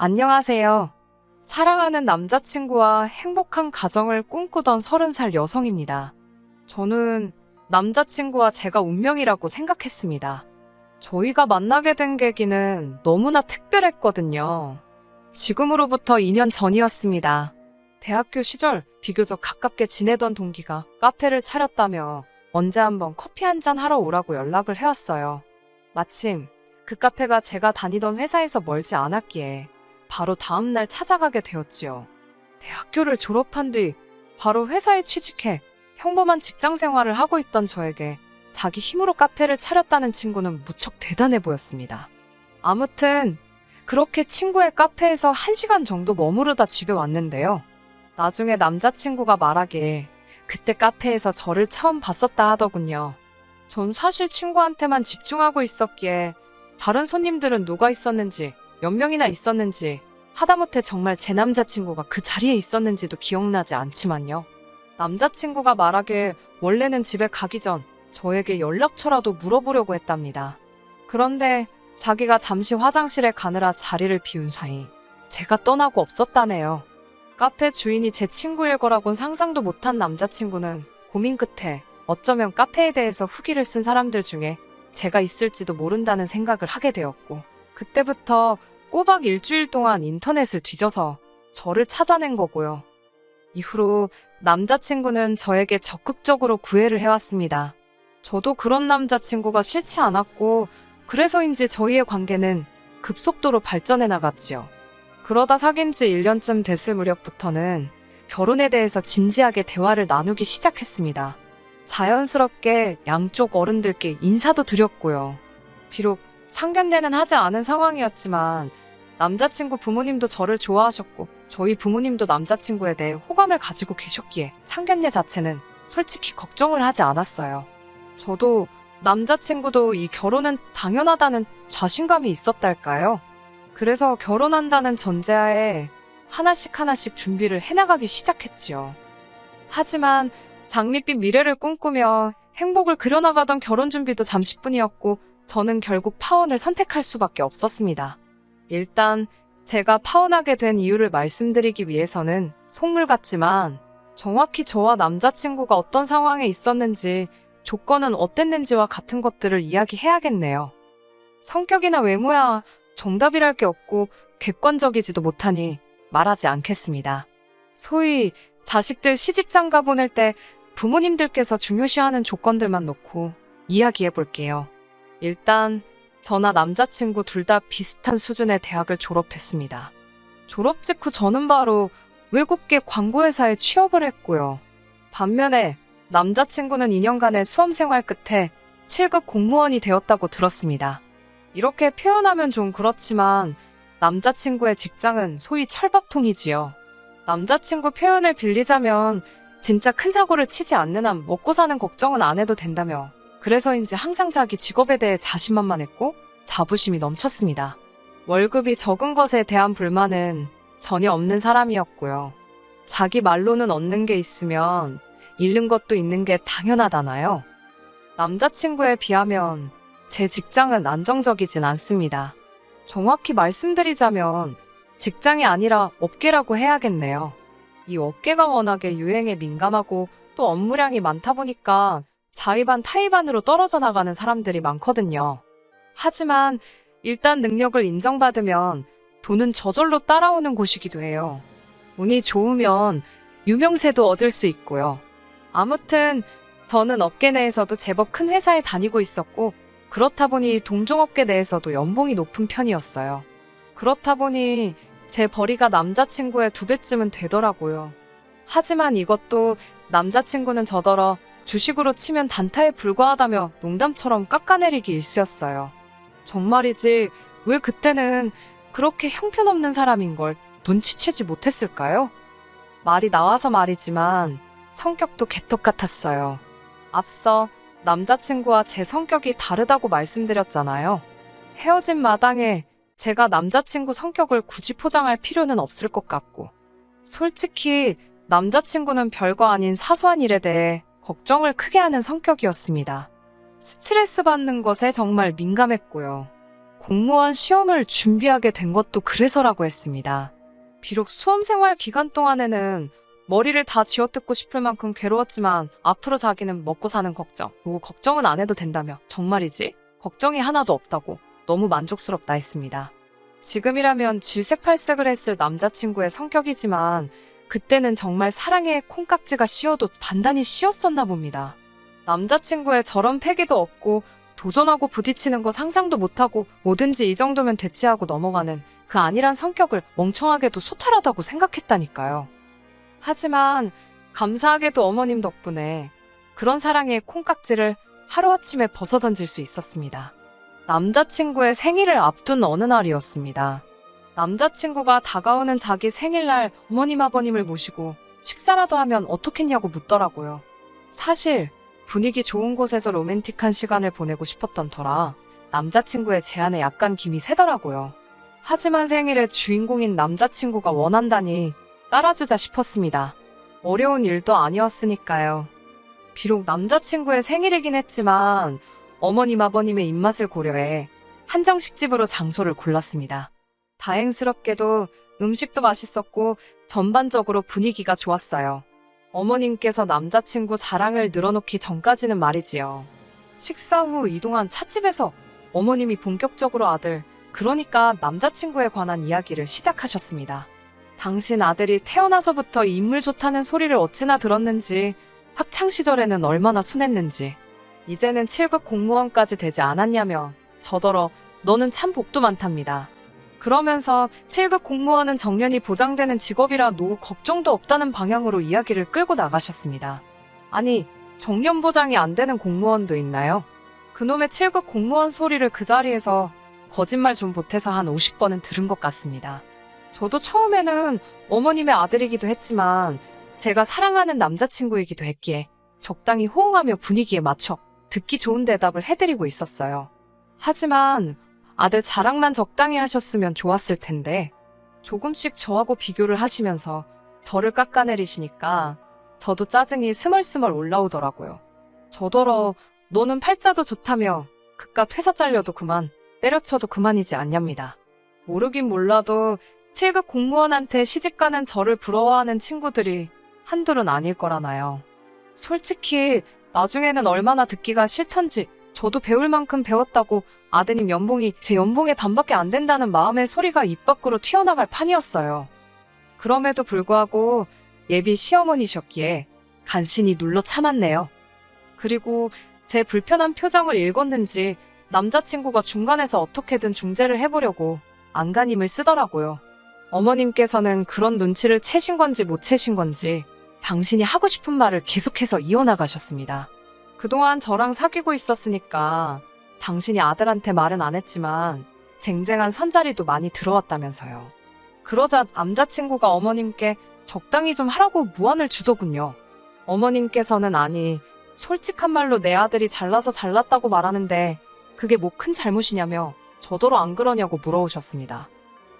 안녕하세요. 사랑하는 남자친구와 행복한 가정을 꿈꾸던 30살 여성입니다. 저는 남자친구와 제가 운명이라고 생각했습니다. 저희가 만나게 된 계기는 너무나 특별했거든요. 지금으로부터 2년 전이었습니다. 대학교 시절 비교적 가깝게 지내던 동기가 카페를 차렸다며 언제 한번 커피 한 잔 하러 오라고 연락을 해왔어요. 마침 그 카페가 제가 다니던 회사에서 멀지 않았기에 바로 다음날 찾아가게 되었지요. 대학교를 졸업한 뒤 바로 회사에 취직해 평범한 직장 생활을 하고 있던 저에게 자기 힘으로 카페를 차렸다는 친구는 무척 대단해 보였습니다. 아무튼 그렇게 친구의 카페에서 1시간 정도 머무르다 집에 왔는데요. 나중에 남자친구가 말하길 그때 카페에서 저를 처음 봤었다 하더군요. 전 사실 친구한테만 집중하고 있었기에 다른 손님들은 누가 있었는지 몇 명이나 있었는지 하다못해 정말 제 남자친구가 그 자리에 있었는지도 기억나지 않지만요. 남자친구가 말하길 원래는 집에 가기 전 저에게 연락처라도 물어보려고 했답니다. 그런데 자기가 잠시 화장실에 가느라 자리를 비운 사이 제가 떠나고 없었다네요. 카페 주인이 제 친구일 거라곤 상상도 못한 남자친구는 고민 끝에 어쩌면 카페에 대해서 후기를 쓴 사람들 중에 제가 있을지도 모른다는 생각을 하게 되었고 그때부터 꼬박 일주일 동안 인터넷을 뒤져서 저를 찾아낸 거고요. 이후로 남자친구는 저에게 적극적으로 구애를 해왔습니다. 저도 그런 남자친구가 싫지 않았고 그래서인지 저희의 관계는 급속도로 발전해 나갔지요. 그러다 사귄 지 1년쯤 됐을 무렵부터는 결혼에 대해서 진지하게 대화를 나누기 시작했습니다. 자연스럽게 양쪽 어른들께 인사도 드렸고요. 비록 상견례는 하지 않은 상황이었지만 남자친구 부모님도 저를 좋아하셨고 저희 부모님도 남자친구에 대해 호감을 가지고 계셨기에 상견례 자체는 솔직히 걱정을 하지 않았어요. 저도 남자친구도 이 결혼은 당연하다는 자신감이 있었달까요? 그래서 결혼한다는 전제하에 하나씩 하나씩 준비를 해나가기 시작했지요. 하지만 장밋빛 미래를 꿈꾸며 행복을 그려나가던 결혼 준비도 잠시뿐이었고 저는 결국 파혼을 선택할 수밖에 없었습니다. 일단 제가 파혼하게 된 이유를 말씀드리기 위해서는 속물 같지만 정확히 저와 남자친구가 어떤 상황에 있었는지 조건은 어땠는지와 같은 것들을 이야기해야겠네요. 성격이나 외모야 정답이랄 게 없고 객관적이지도 못하니 말하지 않겠습니다. 소위 자식들 시집장가 보낼 때 부모님들께서 중요시하는 조건들만 놓고 이야기해 볼게요. 일단 저나 남자친구 둘 다 비슷한 수준의 대학을 졸업했습니다. 졸업 직후 저는 바로 외국계 광고회사에 취업을 했고요. 반면에 남자친구는 2년간의 수험 생활 끝에 7급 공무원이 되었다고 들었습니다. 이렇게 표현하면 좀 그렇지만 남자친구의 직장은 소위 철밥통이지요. 남자친구 표현을 빌리자면 진짜 큰 사고를 치지 않는 한 먹고 사는 걱정은 안 해도 된다며 그래서인지 항상 자기 직업에 대해 자신만만했고 자부심이 넘쳤습니다. 월급이 적은 것에 대한 불만은 전혀 없는 사람이었고요. 자기 말로는 얻는 게 있으면 잃는 것도 있는 게 당연하다나요? 남자친구에 비하면 제 직장은 안정적이진 않습니다. 정확히 말씀드리자면 직장이 아니라 업계라고 해야겠네요. 이 업계가 워낙에 유행에 민감하고 또 업무량이 많다 보니까 자의반 타의반으로 떨어져 나가는 사람들이 많거든요. 하지만 일단 능력을 인정받으면 돈은 저절로 따라오는 곳이기도 해요. 운이 좋으면 유명세도 얻을 수 있고요. 아무튼 저는 업계 내에서도 제법 큰 회사에 다니고 있었고 그렇다 보니 동종업계 내에서도 연봉이 높은 편이었어요. 그렇다 보니 제 벌이가 남자친구의 두 배쯤은 되더라고요. 하지만 이것도 남자친구는 저더러 주식으로 치면 단타에 불과하다며 농담처럼 깎아내리기 일쑤였어요. 정말이지 왜 그때는 그렇게 형편없는 사람인 걸 눈치채지 못했을까요? 말이 나와서 말이지만 성격도 개떡 같았어요. 앞서 남자친구와 제 성격이 다르다고 말씀드렸잖아요. 헤어진 마당에 제가 남자친구 성격을 굳이 포장할 필요는 없을 것 같고. 솔직히 남자친구는 별거 아닌 사소한 일에 대해 걱정을 크게 하는 성격이었습니다. 스트레스 받는 것에 정말 민감했고요. 공무원 시험을 준비하게 된 것도 그래서라고 했습니다. 비록 수험 생활 기간 동안에는 머리를 다 쥐어뜯고 싶을 만큼 괴로웠지만 앞으로 자기는 먹고 사는 걱정, 뭐 걱정은 안 해도 된다며 정말이지? 걱정이 하나도 없다고 너무 만족스럽다 했습니다. 지금이라면 질색팔색을 했을 남자친구의 성격이지만 그때는 정말 사랑에 콩깍지가 씌어도 단단히 씌었었나 봅니다. 남자친구의 저런 패기도 없고 도전하고 부딪히는 거 상상도 못하고 뭐든지 이 정도면 됐지 하고 넘어가는 그 아니란 성격을 멍청하게도 소탈하다고 생각했다니까요. 하지만 감사하게도 어머님 덕분에 그런 사랑의 콩깍지를 하루아침에 벗어던질 수 있었습니다. 남자친구의 생일을 앞둔 어느 날이었습니다. 남자친구가 다가오는 자기 생일날 어머님 아버님을 모시고 식사라도 하면 어떻겠냐고 묻더라고요. 사실 분위기 좋은 곳에서 로맨틱한 시간을 보내고 싶었던 터라 남자친구의 제안에 약간 김이 새더라고요. 하지만 생일의 주인공인 남자친구가 원한다니 따라주자 싶었습니다. 어려운 일도 아니었으니까요. 비록 남자친구의 생일이긴 했지만 어머님 아버님의 입맛을 고려해 한정식집으로 장소를 골랐습니다. 다행스럽게도 음식도 맛있었고 전반적으로 분위기가 좋았어요. 어머님께서 남자친구 자랑을 늘어놓기 전까지는 말이지요. 식사 후 이동한 찻집에서 어머님이 본격적으로 아들, 그러니까 남자친구에 관한 이야기를 시작하셨습니다. 당신 아들이 태어나서부터 인물 좋다는 소리를 어찌나 들었는지, 학창 시절에는 얼마나 순했는지, 이제는 7급 공무원까지 되지 않았냐며, 저더러 너는 참 복도 많답니다. 그러면서 7급 공무원은 정년이 보장되는 직업이라 노후 걱정도 없다는 방향으로 이야기를 끌고 나가셨습니다. 아니, 정년 보장이 안 되는 공무원도 있나요? 그놈의 7급 공무원 소리를 그 자리에서 거짓말 좀 보태서 한 50번은 들은 것 같습니다. 저도 처음에는 어머님의 아들이기도 했지만 제가 사랑하는 남자친구이기도 했기에 적당히 호응하며 분위기에 맞춰 듣기 좋은 대답을 해드리고 있었어요. 하지만 아들 자랑만 적당히 하셨으면 좋았을 텐데 조금씩 저하고 비교를 하시면서 저를 깎아내리시니까 저도 짜증이 스멀스멀 올라오더라고요. 저더러 너는 팔자도 좋다며 그깟 회사 잘려도 그만 때려쳐도 그만이지 않냐입니다. 모르긴 몰라도 7급 공무원한테 시집가는 저를 부러워하는 친구들이 한둘은 아닐 거라나요. 솔직히 나중에는 얼마나 듣기가 싫던지 저도 배울 만큼 배웠다고 아드님 연봉이 제 연봉의 반밖에 안 된다는 마음의 소리가 입 밖으로 튀어나갈 판이었어요. 그럼에도 불구하고 예비 시어머니셨기에 간신히 눌러 참았네요. 그리고 제 불편한 표정을 읽었는지 남자친구가 중간에서 어떻게든 중재를 해보려고 안간힘을 쓰더라고요. 어머님께서는 그런 눈치를 채신 건지 못 채신 건지 당신이 하고 싶은 말을 계속해서 이어나가셨습니다. 그동안 저랑 사귀고 있었으니까 당신이 아들한테 말은 안 했지만 쟁쟁한 선자리도 많이 들어왔다면서요. 그러자 남자친구가 어머님께 적당히 좀 하라고 무안을 주더군요. 어머님께서는 아니, 솔직한 말로 내 아들이 잘나서 잘났다고 말하는데 그게 뭐 큰 잘못이냐며 저더러 안 그러냐고 물어오셨습니다.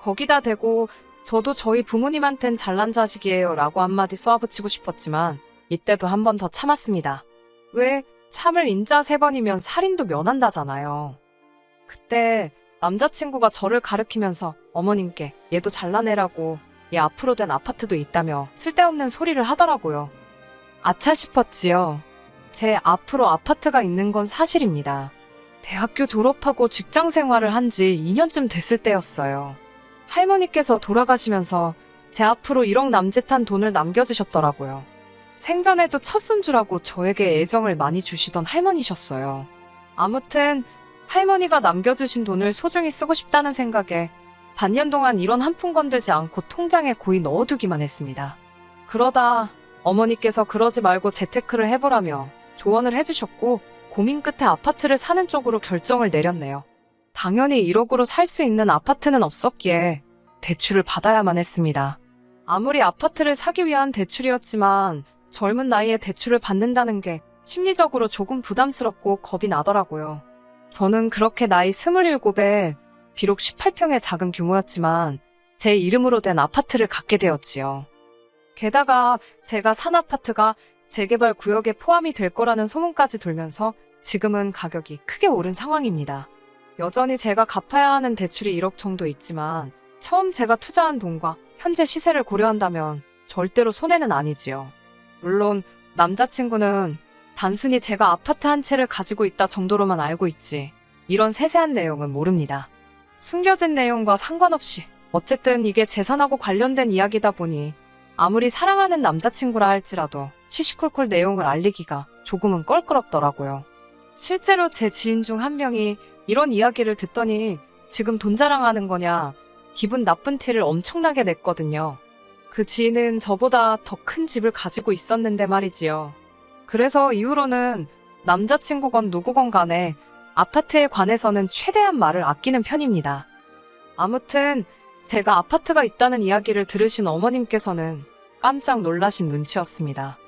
거기다 대고 저도 저희 부모님한텐 잘난 자식이에요 라고 한마디 쏘아붙이고 싶었지만 이때도 한 번 더 참았습니다. 왜 참을 인자 세 번이면 살인도 면한다잖아요. 그때 남자친구가 저를 가르키면서 어머님께 얘도 잘라내라고 얘 앞으로 된 아파트도 있다며 쓸데없는 소리를 하더라고요. 아차 싶었지요. 제 앞으로 아파트가 있는 건 사실입니다. 대학교 졸업하고 직장 생활을 한 지 2년쯤 됐을 때였어요. 할머니께서 돌아가시면서 제 앞으로 1억 남짓한 돈을 남겨주셨더라고요. 생전에도 첫 손주라고 저에게 애정을 많이 주시던 할머니셨어요. 아무튼 할머니가 남겨주신 돈을 소중히 쓰고 싶다는 생각에 반년 동안 이런 한 푼 건들지 않고 통장에 고이 넣어두기만 했습니다. 그러다 어머니께서 그러지 말고 재테크를 해보라며 조언을 해주셨고 고민 끝에 아파트를 사는 쪽으로 결정을 내렸네요. 당연히 1억으로 살 수 있는 아파트는 없었기에 대출을 받아야만 했습니다. 아무리 아파트를 사기 위한 대출이었지만 젊은 나이에 대출을 받는다는 게 심리적으로 조금 부담스럽고 겁이 나더라고요. 저는 그렇게 나이 27에 비록 18평의 작은 규모였지만 제 이름으로 된 아파트를 갖게 되었지요. 게다가 제가 산 아파트가 재개발 구역에 포함이 될 거라는 소문까지 돌면서 지금은 가격이 크게 오른 상황입니다. 여전히 제가 갚아야 하는 대출이 1억 정도 있지만 처음 제가 투자한 돈과 현재 시세를 고려한다면 절대로 손해는 아니지요. 물론 남자친구는 단순히 제가 아파트 한 채를 가지고 있다 정도로만 알고 있지 이런 세세한 내용은 모릅니다. 숨겨진 내용과 상관없이 어쨌든 이게 재산하고 관련된 이야기다 보니 아무리 사랑하는 남자친구라 할지라도 시시콜콜 내용을 알리기가 조금은 껄끄럽더라고요. 실제로 제 지인 중 한 명이 이런 이야기를 듣더니 지금 돈 자랑하는 거냐 기분 나쁜 티를 엄청나게 냈거든요. 그 지인은 저보다 더 큰 집을 가지고 있었는데 말이지요. 그래서 이후로는 남자친구건 누구건 간에 아파트에 관해서는 최대한 말을 아끼는 편입니다. 아무튼 제가 아파트가 있다는 이야기를 들으신 어머님께서는 깜짝 놀라신 눈치였습니다.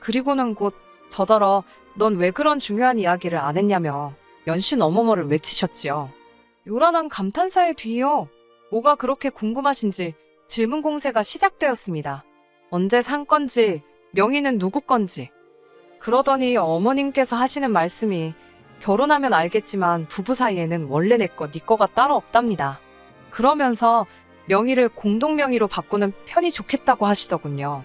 그리고는 곧 저더러 넌 왜 그런 중요한 이야기를 안 했냐며 연신 어머머를 외치셨지요. 요란한 감탄사의 뒤이요. 뭐가 그렇게 궁금하신지 질문 공세가 시작되었습니다. 언제 산 건지, 명의는 누구 건지. 그러더니 어머님께서 하시는 말씀이 결혼하면 알겠지만 부부 사이에는 원래 내 거, 네 거가 따로 없답니다. 그러면서 명의를 공동명의로 바꾸는 편이 좋겠다고 하시더군요.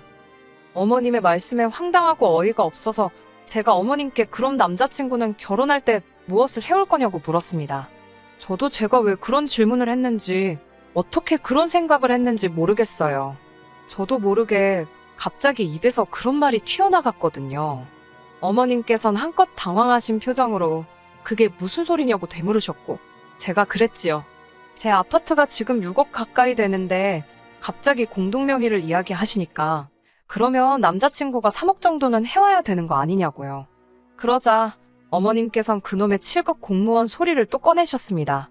어머님의 말씀에 황당하고 어이가 없어서 제가 어머님께 그럼 남자친구는 결혼할 때 무엇을 해올 거냐고 물었습니다. 저도 제가 왜 그런 질문을 했는지, 어떻게 그런 생각을 했는지 모르겠어요. 저도 모르게 갑자기 입에서 그런 말이 튀어나갔거든요. 어머님께선 한껏 당황하신 표정으로 그게 무슨 소리냐고 되물으셨고, 제가 그랬지요. 제 아파트가 지금 6억 가까이 되는데 갑자기 공동명의를 이야기하시니까 그러면 남자친구가 3억 정도는 해와야 되는 거 아니냐고요. 그러자 어머님께선 그놈의 7급 공무원 소리를 또 꺼내셨습니다.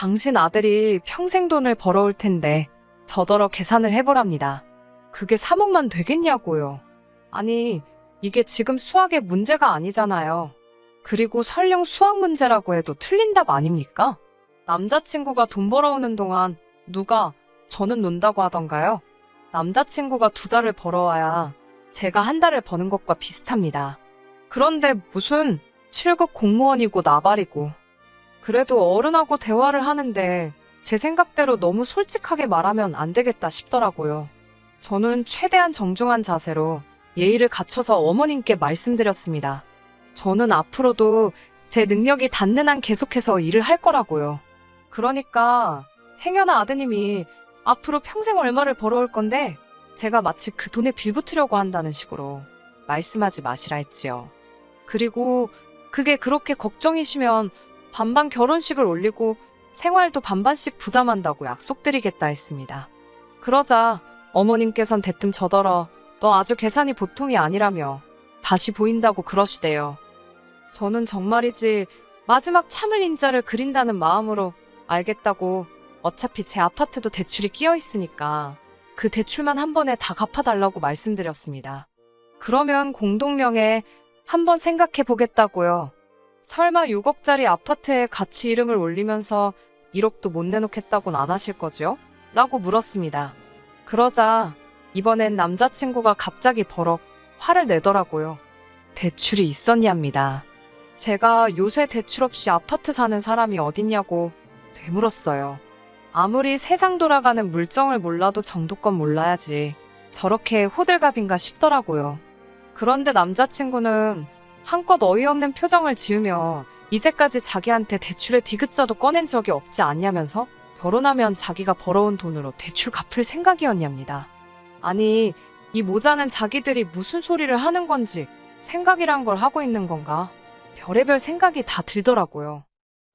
당신 아들이 평생 돈을 벌어올 텐데 저더러 계산을 해보랍니다. 그게 3억만 되겠냐고요. 아니, 이게 지금 수학의 문제가 아니잖아요. 그리고 설령 수학 문제라고 해도 틀린 답 아닙니까? 남자친구가 돈 벌어오는 동안 누가 저는 논다고 하던가요? 남자친구가 두 달을 벌어와야 제가 한 달을 버는 것과 비슷합니다. 그런데 무슨 7급 공무원이고 나발이고 그래도 어른하고 대화를 하는데 제 생각대로 너무 솔직하게 말하면 안 되겠다 싶더라고요. 저는 최대한 정중한 자세로 예의를 갖춰서 어머님께 말씀드렸습니다. 저는 앞으로도 제 능력이 닿는 한 계속해서 일을 할 거라고요. 그러니까 행여나 아드님이 앞으로 평생 얼마를 벌어올 건데 제가 마치 그 돈에 빌붙으려고 한다는 식으로 말씀하지 마시라 했지요. 그리고 그게 그렇게 걱정이시면 반반 결혼식을 올리고 생활도 반반씩 부담한다고 약속드리겠다 했습니다. 그러자 어머님께선 대뜸 저더러 너 아주 계산이 보통이 아니라며 다시 보인다고 그러시대요. 저는 정말이지 마지막 참을 인자를 그린다는 마음으로 알겠다고 어차피 제 아파트도 대출이 끼어 있으니까 그 대출만 한 번에 다 갚아달라고 말씀드렸습니다. 그러면 공동명에 한번 생각해 보겠다고요. 설마 6억짜리 아파트에 같이 이름을 올리면서 1억도 못 내놓겠다고는 안 하실 거죠? 라고 물었습니다. 그러자 이번엔 남자친구가 갑자기 버럭 화를 내더라고요. 대출이 있었냐입니다. 제가 요새 대출 없이 아파트 사는 사람이 어딨냐고 되물었어요. 아무리 세상 돌아가는 물정을 몰라도 정도껏 몰라야지 저렇게 호들갑인가 싶더라고요. 그런데 남자친구는 한껏 어이없는 표정을 지으며 이제까지 자기한테 대출의 디귿자도 꺼낸 적이 없지 않냐면서 결혼하면 자기가 벌어온 돈으로 대출 갚을 생각이었냐입니다. 아니, 이 모자는 자기들이 무슨 소리를 하는 건지 생각이란 걸 하고 있는 건가? 별의별 생각이 다 들더라고요.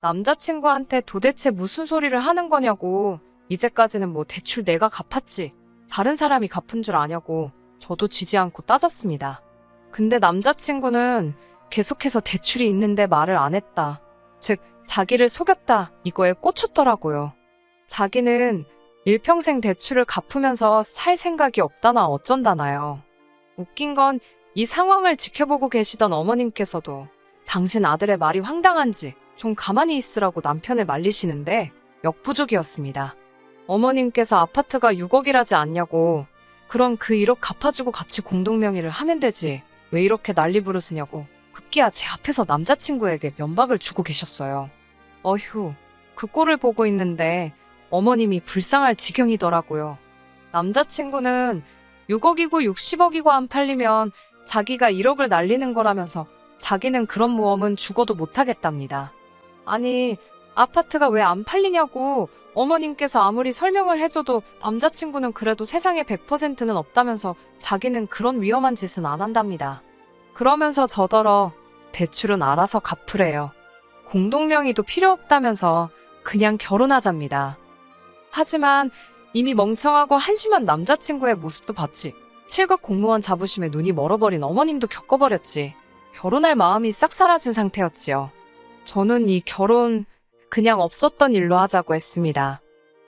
남자친구한테 도대체 무슨 소리를 하는 거냐고, 이제까지는 뭐 대출 내가 갚았지, 다른 사람이 갚은 줄 아냐고, 저도 지지 않고 따졌습니다. 근데 남자친구는 계속해서 대출이 있는데 말을 안 했다. 즉, 자기를 속였다. 이거에 꽂혔더라고요. 자기는 일평생 대출을 갚으면서 살 생각이 없다나 어쩐다나요. 웃긴 건 이 상황을 지켜보고 계시던 어머님께서도 당신 아들의 말이 황당한지 좀 가만히 있으라고 남편을 말리시는데 역부족이었습니다. 어머님께서 아파트가 6억이라지 않냐고 그럼 그 1억 갚아주고 같이 공동명의를 하면 되지 왜 이렇게 난리 부르스냐고 급기야 제 앞에서 남자친구에게 면박을 주고 계셨어요. 어휴 그 꼴을 보고 있는데 어머님이 불쌍할 지경이더라고요. 남자친구는 6억이고 60억이고 안 팔리면 자기가 1억을 날리는 거라면서 자기는 그런 모험은 죽어도 못하겠답니다. 아니, 아파트가 왜 안 팔리냐고 어머님께서 아무리 설명을 해줘도 남자친구는 그래도 세상에 100%는 없다면서 자기는 그런 위험한 짓은 안 한답니다. 그러면서 저더러 대출은 알아서 갚으래요. 공동명의도 필요 없다면서 그냥 결혼하잡니다. 하지만 이미 멍청하고 한심한 남자친구의 모습도 봤지. 7급 공무원 자부심에 눈이 멀어버린 어머님도 겪어버렸지. 결혼할 마음이 싹 사라진 상태였지요. 저는 이 결혼 그냥 없었던 일로 하자고 했습니다.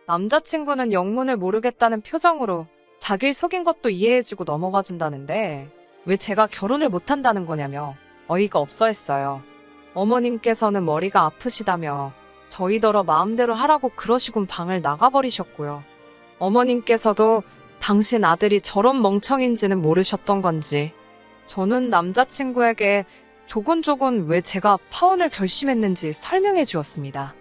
남자친구는 영문을 모르겠다는 표정으로 자기를 속인 것도 이해해주고 넘어가 준다는데 왜 제가 결혼을 못한다는 거냐며 어이가 없어 했어요. 어머님께서는 머리가 아프시다며 저희더러 마음대로 하라고 그러시곤 방을 나가버리셨고요. 어머님께서도 당신 아들이 저런 멍청인지는 모르셨던 건지 저는 남자친구에게 조곤조곤 왜 제가 파혼을 결심했는지 설명해 주었습니다.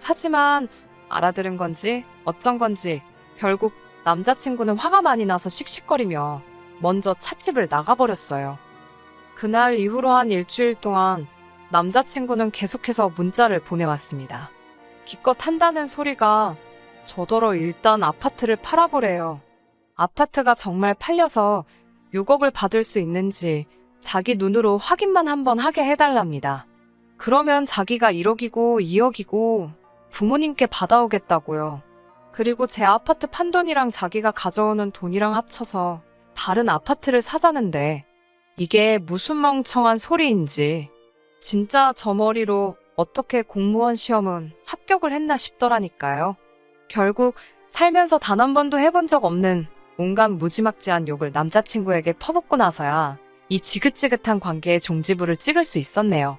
하지만 알아들은 건지 어쩐 건지 결국 남자친구는 화가 많이 나서 씩씩거리며 먼저 찻집을 나가버렸어요. 그날 이후로 한 일주일 동안 남자친구는 계속해서 문자를 보내왔습니다. 기껏 한다는 소리가 저더러 일단 아파트를 팔아보래요. 아파트가 정말 팔려서 6억을 받을 수 있는지 자기 눈으로 확인만 한번 하게 해달랍니다. 그러면 자기가 1억이고 2억이고 부모님께 받아오겠다고요. 그리고 제 아파트 판돈이랑 자기가 가져오는 돈이랑 합쳐서 다른 아파트를 사자는데 이게 무슨 멍청한 소리인지 진짜 저 머리로 어떻게 공무원 시험은 합격을 했나 싶더라니까요. 결국 살면서 단 한 번도 해본 적 없는 온갖 무지막지한 욕을 남자친구에게 퍼붓고 나서야 이 지긋지긋한 관계의 종지부를 찍을 수 있었네요.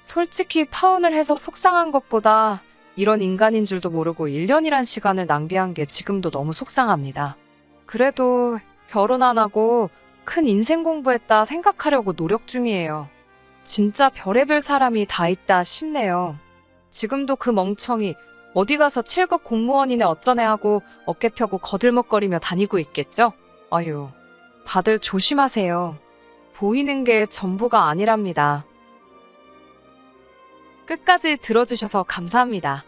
솔직히 파혼을 해서 속상한 것보다 이런 인간인 줄도 모르고 1년이란 시간을 낭비한 게 지금도 너무 속상합니다. 그래도 결혼 안 하고 큰 인생 공부했다 생각하려고 노력 중이에요. 진짜 별의별 사람이 다 있다 싶네요. 지금도 그 멍청이 어디 가서 7급 공무원이네 어쩌네 하고 어깨 펴고 거들먹거리며 다니고 있겠죠? 아유, 다들 조심하세요. 보이는 게 전부가 아니랍니다. 끝까지 들어주셔서 감사합니다.